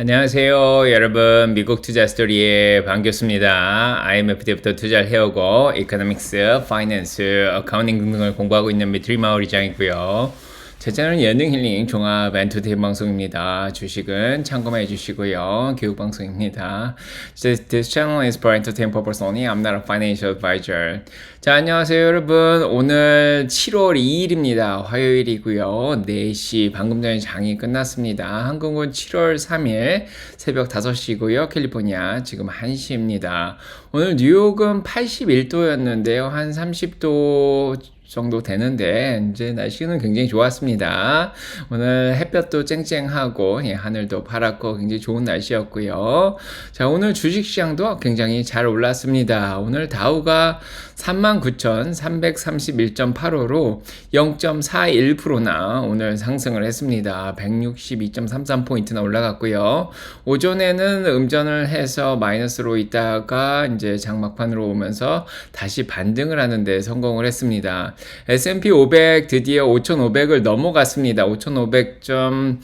안녕하세요, 여러분. 미국 투자 스토리에 반갑습니다. IMF 때부터 투자를 해오고, 이코노믹스, 파이낸스, 어카운팅 등등을 공부하고 있는 미트리 마을이장이고요. 제 채널은 예능 힐링 종합 엔터테인 방송입니다. 주식은 참고만 해주시고요. 교육 방송입니다. This channel is for entertainment purpose only. I'm not a financial advisor. 자, 안녕하세요, 여러분. 오늘 7월 2일입니다. 화요일이고요. 4시 방금 전에 장이 끝났습니다. 한국은 7월 3일 새벽 5시고요. 캘리포니아 지금 1시입니다. 오늘 뉴욕은 81도였는데요. 한 30도 정도 되는데 이제 날씨는 굉장히 좋았습니다. 오늘 햇볕도 쨍쨍하고 예, 하늘도 파랗고 굉장히 좋은 날씨였고요. 자 오늘 주식시장도 굉장히 잘 올랐습니다. 오늘 다우가 39,331.85로 0.41%나 오늘 상승을 했습니다. 162.33포인트나 올라갔고요. 오전에는 음전을 해서 마이너스로 있다가 이제 장막판으로 오면서 다시 반등을 하는데 성공을 했습니다. S&P 500 드디어 5,500을 넘어갔습니다. 5,500점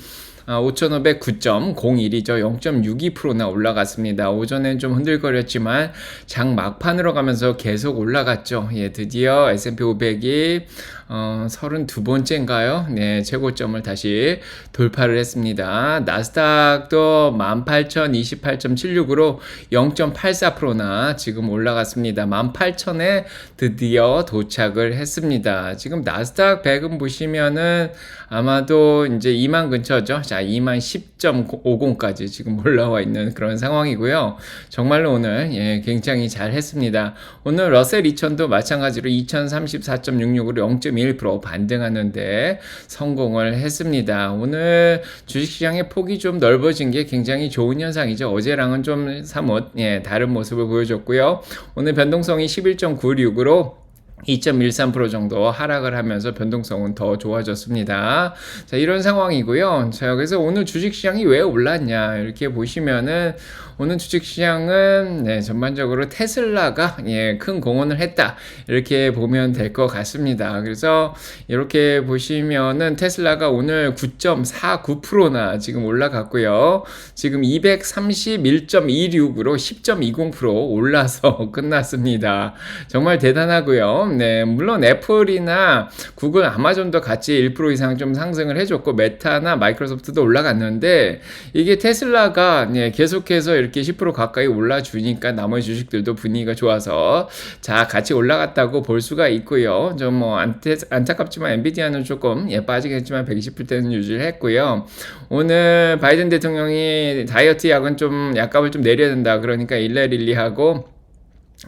5,509.01이죠. 0.62%나 올라갔습니다. 오전엔 좀 흔들거렸지만 장 막판으로 가면서 계속 올라갔죠. 예, 드디어 S&P 500이 어, 32번째인가요? 네, 최고점을 다시 돌파를 했습니다. 나스닥도 18,028.76으로 0.84%나 지금 올라갔습니다. 18,000에 드디어 도착을 했습니다. 지금 나스닥 100은 보시면은 아마도 이제 2만 근처죠. 자, 2만 10.50까지 지금 올라와 있는 그런 상황이고요. 정말로 오늘 예, 굉장히 잘 했습니다. 오늘 러셀 2000도 마찬가지로 2034.66으로 0.1% 반등하는데 성공을 했습니다. 오늘 주식시장의 폭이 좀 넓어진 게 굉장히 좋은 현상이죠. 어제랑은 좀 사뭇 예, 다른 모습을 보여줬고요. 오늘 변동성이 11.96으로 2.13% 정도 하락을 하면서 변동성은 더 좋아졌습니다. 자, 이런 상황이고요. 자, 그래서 오늘 주식시장이 왜 올랐냐, 이렇게 보시면은 오늘 주식시장은 네, 전반적으로 테슬라가 예, 큰 공헌을 했다. 이렇게 보면 될 것 같습니다. 그래서 이렇게 보시면은 테슬라가 오늘 9.49%나 지금 올라갔고요. 지금 231.26으로 10.20% 올라서 끝났습니다. 정말 대단하고요. 네, 물론 애플이나 구글, 아마존도 같이 1% 이상 좀 상승을 해줬고 메타나 마이크로소프트도 올라갔는데 이게 테슬라가 네, 계속해서 이렇게 10% 가까이 올라주니까 나머지 주식들도 분위기가 좋아서 자 같이 올라갔다고 볼 수가 있고요. 좀 뭐 안타깝지만 엔비디아는 조금 예 빠지겠지만 120%는 유지를 했고요. 오늘 바이든 대통령이 다이어트 약은 좀 약값을 좀 내려야 된다. 그러니까 일레릴리하고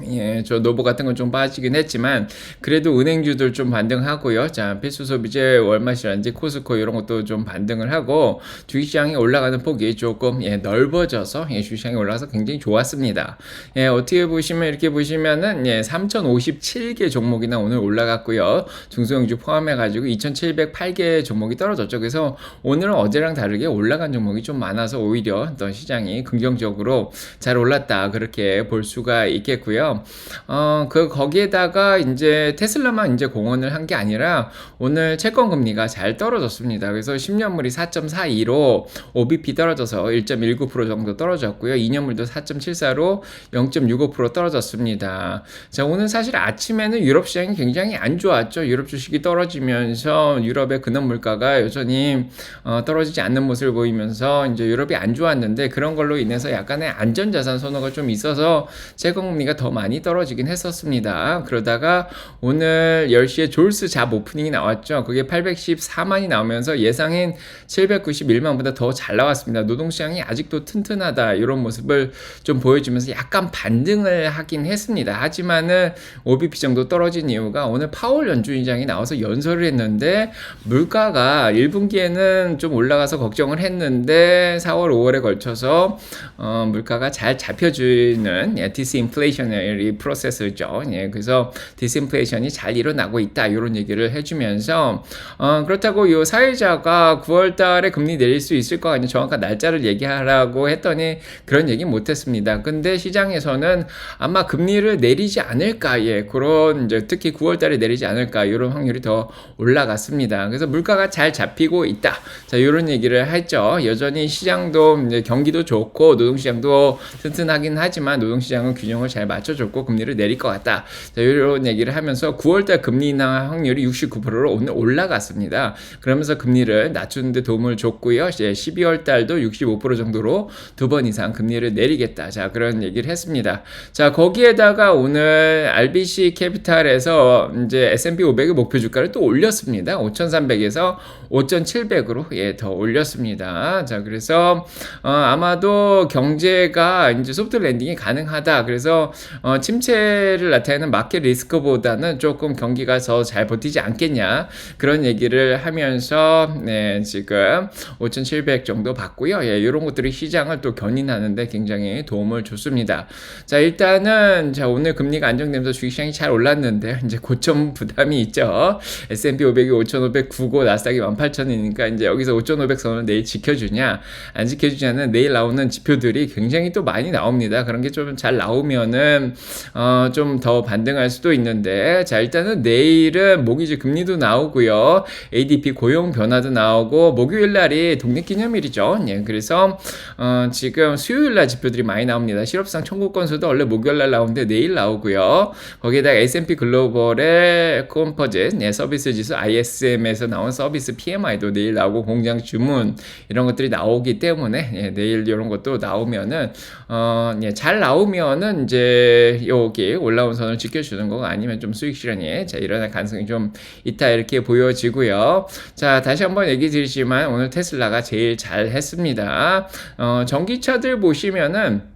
예, 저 노보 같은 건 좀 빠지긴 했지만 그래도 은행주들 좀 반등하고요. 자, 필수 소비재 월마시라든지 코스코 이런 것도 좀 반등을 하고 주식시장이 올라가는 폭이 조금 예, 넓어져서 예, 주식시장이 올라가서 굉장히 좋았습니다. 예, 어떻게 보시면 이렇게 보시면은 예, 3,057개 종목이나 오늘 올라갔고요. 중소형주 포함해 가지고 2,708개 종목이 떨어졌죠. 그래서 오늘은 어제랑 다르게 올라간 종목이 좀 많아서 오히려 더 시장이 긍정적으로 잘 올랐다 그렇게 볼 수가 있겠고요. 있고요. 어, 그 거기에다가 이제 테슬라만 이제 공헌을 한 게 아니라 오늘 채권 금리가 잘 떨어졌습니다. 그래서 10년물이 4.42로 OBP 떨어져서 1.19% 정도 떨어졌고요. 2년물도 4.74로 0.65% 떨어졌습니다. 자, 오늘 사실 아침에는 유럽 시장이 굉장히 안 좋았죠. 유럽 주식이 떨어지면서 유럽의 근원 물가가 여전히 어, 떨어지지 않는 모습을 보이면서 이제 유럽이 안 좋았는데 그런 걸로 인해서 약간의 안전자산 선호가 좀 있어서 채권 금리가 더더 많이 떨어지긴 했었습니다. 그러다가 오늘 10시에 졸스 잡 오프닝이 나왔죠. 그게 814만이 나오면서 예상인 791만보다 더 잘 나왔습니다. 노동시장이 아직도 튼튼하다 이런 모습을 좀 보여주면서 약간 반등을 하긴 했습니다. 하지만은 OBP 정도 떨어진 이유가 오늘 파월 연준위장이 나와서 연설을 했는데 물가가 1분기에는 좀 올라가서 걱정을 했는데 4월, 5월에 걸쳐서 어, 물가가 잘 잡혀주는 디스 인플레이션 디 플레이셔너리 프로세스죠. 예, 그래서 디스인플레이션이 잘 일어나고 있다. 이런 얘기를 해주면서 어, 그렇다고 요 사회자가 9월달에 금리 내릴 수 있을 거 아니에요. 정확한 날짜를 얘기하라고 했더니 그런 얘기 못했습니다. 근데 시장에서는 아마 금리를 내리지 않을까, 예, 그런 이제 특히 9월달에 내리지 않을까 이런 확률이 더 올라갔습니다. 그래서 물가가 잘 잡히고 있다. 자, 이런 얘기를 했죠. 여전히 시장도 경기도 좋고 노동시장도 튼튼하긴 하지만 노동시장은 균형을 잘 맞춰 줬고 금리를 내릴 것 같다. 자, 이런 얘기를 하면서 9월달 금리 인하 확률이 69%로 오늘 올라갔습니다. 그러면서 금리를 낮추는데 도움을 줬고요. 이제 12월 달도 65% 정도로 두 번 이상 금리를 내리겠다. 자, 그런 얘기를 했습니다. 자, 거기에다가 오늘 RBC 캐피탈에서 이제 S&P 500의 목표 주가를 또 올렸습니다. 5,300에서 5,700으로 예, 더 올렸습니다. 자, 그래서 어, 아마도 경제가 이제 소프트 랜딩이 가능하다. 그래서 어, 침체를 나타내는 마켓 리스크보다는 조금 경기가 더 잘 버티지 않겠냐. 그런 얘기를 하면서 네, 지금 5,700 정도 받고요. 예, 이런 것들이 시장을 또 견인하는데 굉장히 도움을 줬습니다. 자, 일단은 자, 오늘 금리가 안정되면서 주식시장이 잘 올랐는데 이제 고점 부담이 있죠. S&P 500이 5,509고 나스닥이 18,000이니까 이제 여기서 5,500 선을 내일 지켜주냐 안 지켜주냐는 내일 나오는 지표들이 굉장히 또 많이 나옵니다. 그런 게 좀 잘 나오면은 어, 좀 더 반등할 수도 있는데 자 일단은 내일은 모기지 금리도 나오고요. ADP 고용 변화도 나오고 목요일 날이 독립기념일이죠. 예, 그래서 어, 지금 수요일 날 지표들이 많이 나옵니다. 실업상 청구 건수도 원래 목요일 날 나오는데 내일 나오고요. 거기에다가 S&P 글로벌의 컴퍼짓 예, 서비스 지수 ISM에서 나온 서비스 PMI도 내일 나오고 공장 주문 이런 것들이 나오기 때문에 예, 내일 이런 것도 나오면은 어, 예, 잘 나오면은 이제 여기 올라온 선을 지켜주는 거가 아니면 좀 수익 실현이 자, 일어날 가능성이 좀 있다 이렇게 보여지고요. 자 다시 한번 얘기 드리지만 오늘 테슬라가 제일 잘 했습니다. 어, 전기차들 보시면은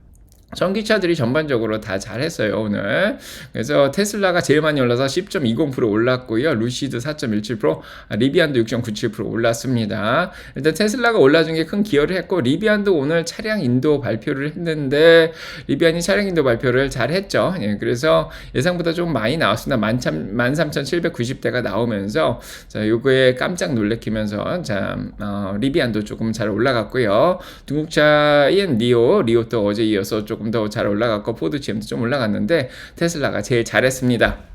전기차들이 전반적으로 다 잘했어요 오늘. 그래서 테슬라가 제일 많이 올라서 10.20% 올랐고요. 루시드 4.17% 아, 리비안도 6.97% 올랐습니다. 일단 테슬라가 올라준 게 큰 기여를 했고 리비안도 오늘 차량 인도 발표를 했는데 리비안이 차량 인도 발표를 잘 했죠. 예, 그래서 예상보다 좀 많이 나왔습니다. 13,790대가 나오면서 자 요거에 깜짝 놀래키면서 자 어, 리비안도 조금 잘 올라갔고요. 중국차인 리오 리오도 어제 이어서 조금 조금 더 잘 올라갔고 포드 GM도 좀 올라갔는데 테슬라가 제일 잘했습니다.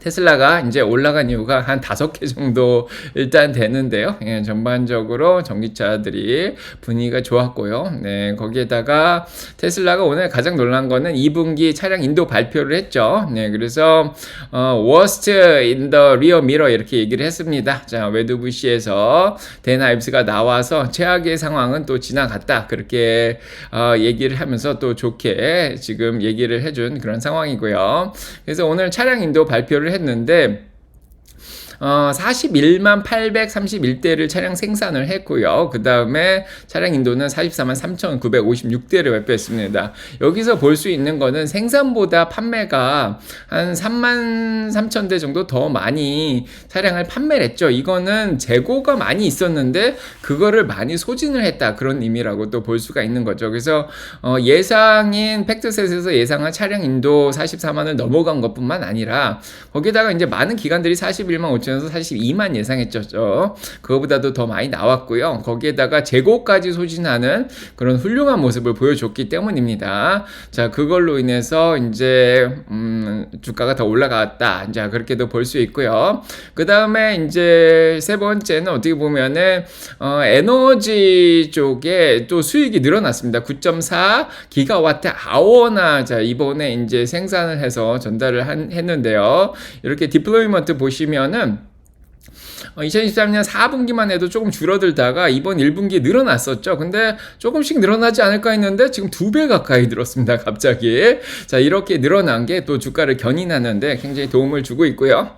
테슬라가 이제 올라간 이유가 한 다섯 개 정도 일단 되는데요. 예, 전반적으로 전기차들이 분위기가 좋았고요. 네, 거기에다가 테슬라가 오늘 가장 놀란 거는 2분기 차량 인도 발표를 했죠. 네, 그래서 어, worst in the rear mirror 이렇게 얘기를 했습니다. 자, 웨드부시에서 댄 하이브스가 나와서 최악의 상황은 또 지나갔다. 그렇게 어, 얘기를 하면서 또 좋게 지금 얘기를 해준 그런 상황이고요. 그래서 오늘 차량 인도 발표를 했는데 어, 41만 831대를 차량 생산을 했고요. 그 다음에 차량 인도는 44만 3,956대를 발표했습니다. 여기서 볼 수 있는 거는 생산보다 판매가 한 3만 3천 대 정도 더 많이 차량을 판매를 했죠. 이거는 재고가 많이 있었는데 그거를 많이 소진을 했다. 그런 의미라고 또 볼 수가 있는 거죠. 그래서 어, 예상인 팩트셋에서 예상한 차량 인도 44만을 넘어간 것뿐만 아니라 거기다가 이제 많은 기관들이 41만 5천 전에서 42만 예상했죠. 그거보다도 더 많이 나왔고요. 거기에다가 재고까지 소진하는 그런 훌륭한 모습을 보여줬기 때문입니다. 자, 그걸로 인해서 이제 음, 주가가 더 올라갔다. 자, 그렇게도 볼 수 있고요. 그 다음에 이제 세 번째는 어떻게 보면은 어, 에너지 쪽에 또 수익이 늘어났습니다. 9.4 기가와트 아워나 자 이번에 이제 생산을 해서 전달을 한, 했는데요. 이렇게 디플로이먼트 보시면은 2023년 어, 4분기만 해도 조금 줄어들다가 이번 1분기에 늘어났었죠. 근데 조금씩 늘어나지 않을까 했는데 지금 두 배 가까이 늘었습니다. 갑자기. 자, 이렇게 늘어난 게 또 주가를 견인하는데 굉장히 도움을 주고 있고요.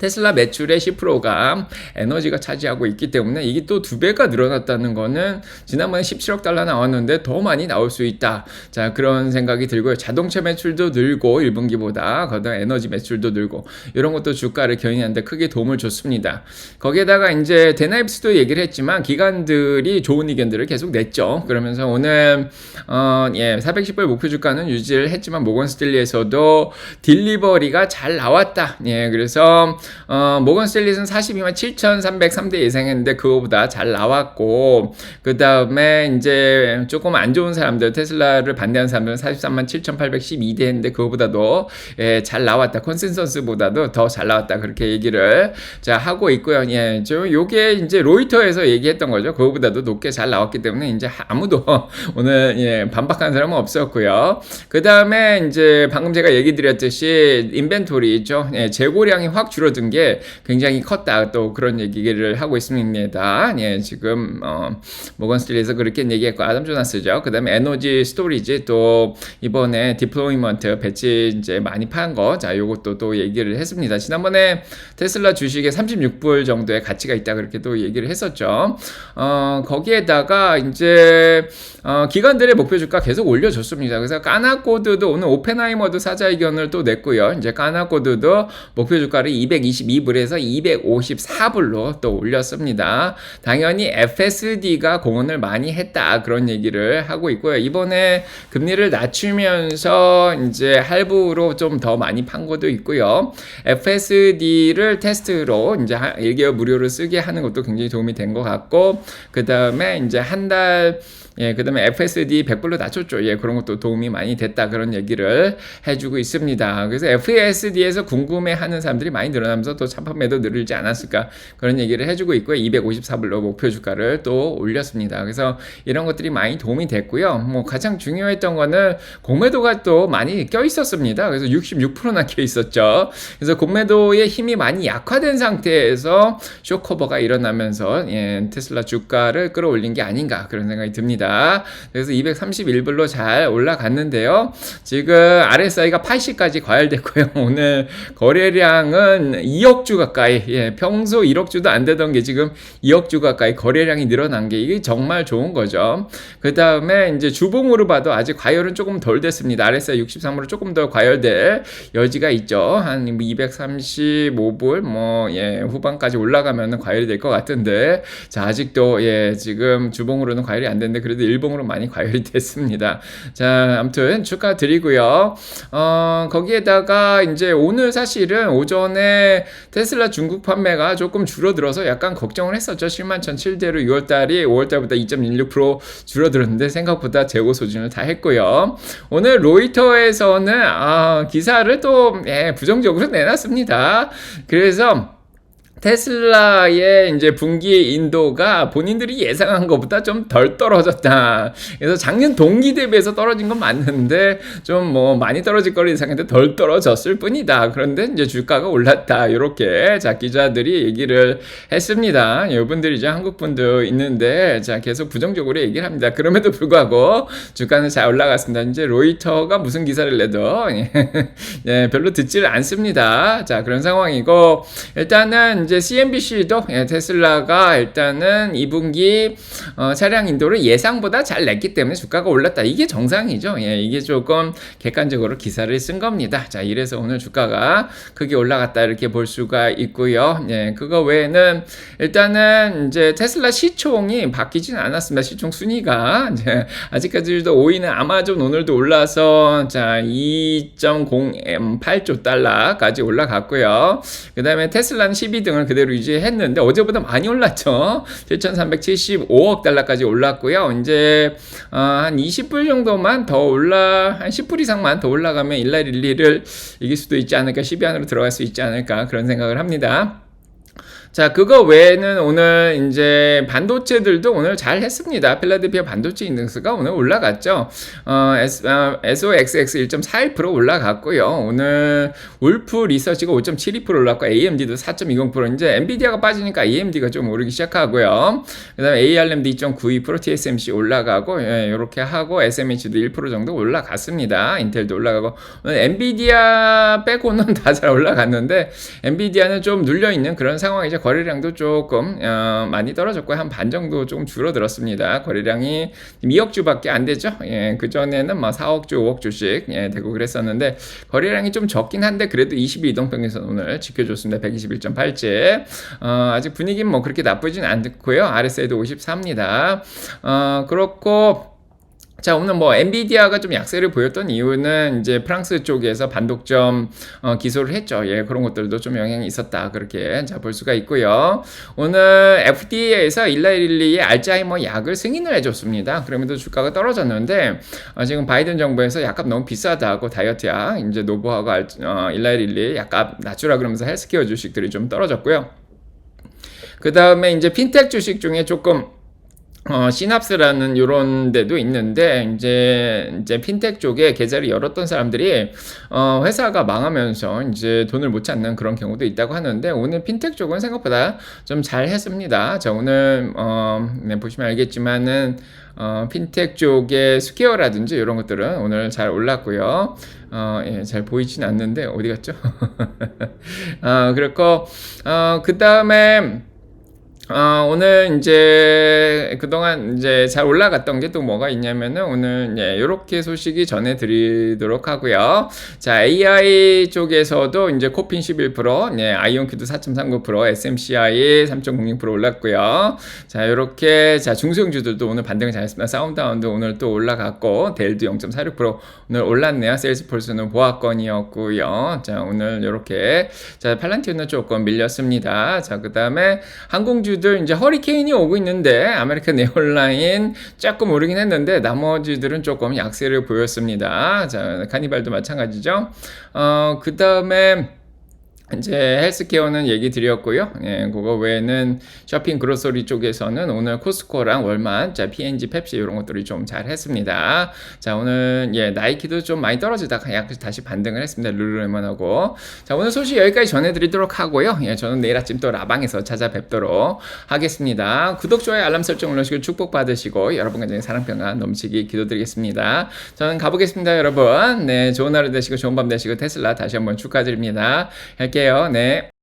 테슬라 매출의 10%가 에너지가 차지하고 있기 때문에 이게 또 두 배가 늘어났다는 거는 지난번에 17억 달러 나왔는데 더 많이 나올 수 있다. 자, 그런 생각이 들고요. 자동차 매출도 늘고 1분기보다 거기다 에너지 매출도 늘고 이런 것도 주가를 견인하는데 크게 도움을 줬습니다. 거기에다가 이제 데나입스도 얘기를 했지만 기관들이 좋은 의견들을 계속 냈죠. 그러면서 오늘 어, 예, 410불 목표 주가는 유지를 했지만 모건 스틸리에서도 딜리버리가 잘 나왔다. 예, 그래서 어, 모건 스틸리는 42만 7,303대 예상했는데 그거보다 잘 나왔고 그 다음에 이제 조금 안 좋은 사람들 테슬라를 반대하는 사람들은 43만 7,812대 했는데 그거보다도 예, 잘 나왔다. 컨센서스보다도 더 잘 나왔다. 그렇게 얘기를 자 하고 있고요. 예, 저 요게 이제 로이터에서 얘기했던 거죠. 그거보다도 높게 잘 나왔기 때문에 이제 아무도 오늘 예, 반박하는 사람은 없었고요. 그 다음에 이제 방금 제가 얘기 드렸듯이 인벤토리 있죠. 예, 재고량이 확 줄어 든게 굉장히 컸다. 또 그런 얘기를 하고 있습니다. 예, 지금 어, 모건 스틸에서 그렇게 얘기했고 아담 조나스죠. 그 다음에 에너지 스토리지 또 이번에 디플로이먼트 배치 이제 많이 판 거. 자, 요것도 또 얘기를 했습니다. 지난번에 테슬라 주식에 36불 정도의 가치가 있다 그렇게 또 얘기를 했었죠. 어, 거기에다가 이제 어, 기관들의 목표 주가 계속 올려줬습니다. 그래서 까나코드도 오늘 오펜하이머도 사자 의견을 또 냈고요. 이제 까나코드도 목표 주가를 222불에서 254불로 또 올렸습니다. 당연히 FSD가 공헌을 많이 했다 그런 얘기를 하고 있고요. 이번에 금리를 낮추면서 이제 할부로 좀 더 많이 판 것도 있고요. FSD를 테스트로 이제 1개월 무료로 쓰게 하는 것도 굉장히 도움이 된 것 같고 그 다음에 이제 한달 예, 그 다음에 FSD 100불로 낮췄죠. 예, 그런 것도 도움이 많이 됐다. 그런 얘기를 해주고 있습니다. 그래서 FSD에서 궁금해 하는 사람들이 많이 늘어나면서 또 차판매도 늘지 않았을까. 그런 얘기를 해주고 있고요. 250불로 목표 주가를 또 올렸습니다. 그래서 이런 것들이 많이 도움이 됐고요. 뭐 가장 중요했던 거는 공매도가 또 많이 껴 있었습니다. 그래서 66%나 껴 있었죠. 그래서 공매도의 힘이 많이 약화된 상태에서 쇼커버가 일어나면서 예, 테슬라 주가를 끌어올린 게 아닌가 그런 생각이 듭니다. 있습니다. 그래서 231불로 잘 올라갔는데요. 지금 RSI가 80까지 과열됐고요. 오늘 거래량은 2억 주 가까이, 예, 평소 1억 주도 안 되던 게 지금 2억 주 가까이 거래량이 늘어난 게 이게 정말 좋은 거죠. 그 다음에 이제 주봉으로 봐도 아직 과열은 조금 덜 됐습니다. RSI 63으로 조금 더 과열될 여지가 있죠. 한 235불, 뭐, 예, 후반까지 올라가면 과열이 될 것 같은데, 자, 아직도, 예, 지금 주봉으로는 과열이 안 됐는데, 그래도 일봉으로 많이 과열이 됐습니다. 자, 아무튼 축하드리고요. 어, 거기에다가 이제 오늘 사실은 오전에 테슬라 중국 판매가 조금 줄어들어서 약간 걱정을 했었죠. 7만 1,007대로 6월 달이 5월 달보다 2.16% 줄어들었는데 생각보다 재고 소진을 다 했고요. 오늘 로이터에서는 아, 기사를 또 예, 부정적으로 내놨습니다. 그래서 테슬라의 이제 분기 인도가 본인들이 예상한 것보다 좀 덜 떨어졌다. 그래서 작년 동기 대비해서 떨어진 건 맞는데 좀 뭐 많이 떨어질 거를 예상했는데 덜 떨어졌을 뿐이다. 그런데 이제 주가가 올랐다. 이렇게 자 기자들이 얘기를 했습니다. 이분들이 이제 한국 분도 있는데 자 계속 부정적으로 얘기를 합니다. 그럼에도 불구하고 주가는 잘 올라갔습니다. 이제 로이터가 무슨 기사를 내도 예, 별로 듣지를 않습니다. 자 그런 상황이고 일단은 이제 CNBC도 예, 테슬라가 일단은 2분기 어, 차량 인도를 예상보다 잘 냈기 때문에 주가가 올랐다. 이게 정상이죠. 예, 이게 조금 객관적으로 기사를 쓴 겁니다. 자, 이래서 오늘 주가가 크게 올라갔다 이렇게 볼 수가 있고요. 예, 그거 외에는 일단은 이제 테슬라 시총이 바뀌진 않았습니다. 시총 순위가 이제 아직까지도 5위는 아마존 오늘도 올라서 자 2.08조 달러까지 올라갔고요. 그 다음에 테슬라는 12등을 수준을 그대로 유지했는데 어제보다 많이 올랐죠. 7,375억 달러까지 올랐고요. 이제 어, 한 20불 정도만 더 올라 한 10불 이상만 더 올라가면 일날 일리를 이길 수도 있지 않을까 10위 안으로 들어갈 수 있지 않을까 그런 생각을 합니다. 자, 그거 외에는 오늘 인제 반도체들도 오늘 잘 했습니다. 필라델피아 반도체 인덱스가 오늘 올라갔죠. 어, 어, SOXX 1.41% 올라갔고요. 오늘 울프 리서치가 5.72% 올랐고 AMD도 4.20% 이제 엔비디아가 빠지니까 AMD가 좀 오르기 시작하고요. 그다음에 ARM도 2.92% TSMC 올라가고 예, 요렇게 하고 SMH도 1% 정도 올라갔습니다. 인텔도 올라가고 엔비디아 빼고는 다 잘 올라갔는데 엔비디아는 좀 눌려 있는 그런 상황이죠. 거래량도 조금 어, 많이 떨어졌고 한 반 정도 조금 줄어들었습니다. 거래량이 2억 주밖에 안 되죠. 예, 그 전에는 뭐 4억 주, 5억 주씩 예, 되고 그랬었는데 거래량이 좀 적긴 한데 그래도 22동평에서 오늘 지켜줬습니다. 121.87. 어, 아직 분위기는 뭐 그렇게 나쁘진 않고요. RSI도 54입니다. 어, 그렇고 자, 오늘 뭐 엔비디아가 좀 약세를 보였던 이유는 이제 프랑스 쪽에서 반독점 어, 기소를 했죠. 예, 그런 것들도 좀 영향이 있었다. 그렇게 자, 볼 수가 있고요. 오늘 FDA에서 일라일리의 알츠하이머 약을 승인을 해줬습니다. 그러면서 주가가 떨어졌는데 어, 지금 바이든 정부에서 약간 너무 비싸다고 다이어트 약 이제 노보하고 알, 어, 일라일리 약간 낮추라 그러면서 헬스케어 주식들이 좀 떨어졌고요. 그 다음에 이제 핀텍 주식 중에 조금 어, 시납스라는 요런 데도 있는데 이제 이제 핀텍 쪽에 계좌를 열었던 사람들이 어, 회사가 망하면서 이제 돈을 못 찾는 그런 경우도 있다고 하는데 오늘 핀텍 쪽은 생각보다 좀 잘 했습니다. 자, 오늘 어, 네, 보시면 알겠지만은 어, 핀텍 쪽의 스퀘어라든지 이런 것들은 오늘 잘 올랐고요. 어, 예, 잘 보이진 않는데 어디 갔죠? 어, 그렇고 어, 그 다음에 어, 오늘 이제 그동안 이제 잘 올라갔던 게 또 뭐가 있냐면은 오늘 예, 요렇게 소식이 전해드리도록 하고요. 자, AI 쪽에서도 이제 코핀 11%, 예, 아이온큐도 4.39%, SMCI 3.06% 올랐고요. 자, 요렇게 자, 중소형주들도 오늘 반등을 잘했습니다. 사운드다운도 오늘 또 올라갔고, 델도 0.46% 오늘 올랐네요. 세일스폴스는 보합권이었고요. 자, 오늘 요렇게 자, 팔란티오는 조금 밀렸습니다. 자, 그 다음에 항공주 들 이제 허리케인이 오고 있는데 아메리칸 에어라인 조금 오르긴 했는데 나머지들은 조금 약세를 보였습니다. 자, 카니발도 마찬가지죠. 어, 그 다음에 이제 헬스케어는 얘기 드렸고요. 예, 그거 외에는 쇼핑 그로서리 쪽에서는 오늘 코스코랑 월마, 자, P&G, 펩시 이런 것들이 좀 잘 했습니다. 자, 오늘 예, 나이키도 좀 많이 떨어지다가 약 다시 반등을 했습니다. 룰루레몬하고. 자, 오늘 소식 여기까지 전해드리도록 하고요. 예, 저는 내일 아침 또 라방에서 찾아뵙도록 하겠습니다. 구독, 좋아요, 알람 설정 눌러주시고 축복 받으시고 여러분 가정의 사랑 평안 넘치기 기도드리겠습니다. 저는 가보겠습니다, 여러분. 네, 좋은 하루 되시고 좋은 밤 되시고 테슬라 다시 한번 축하드립니다. 할게요. 네.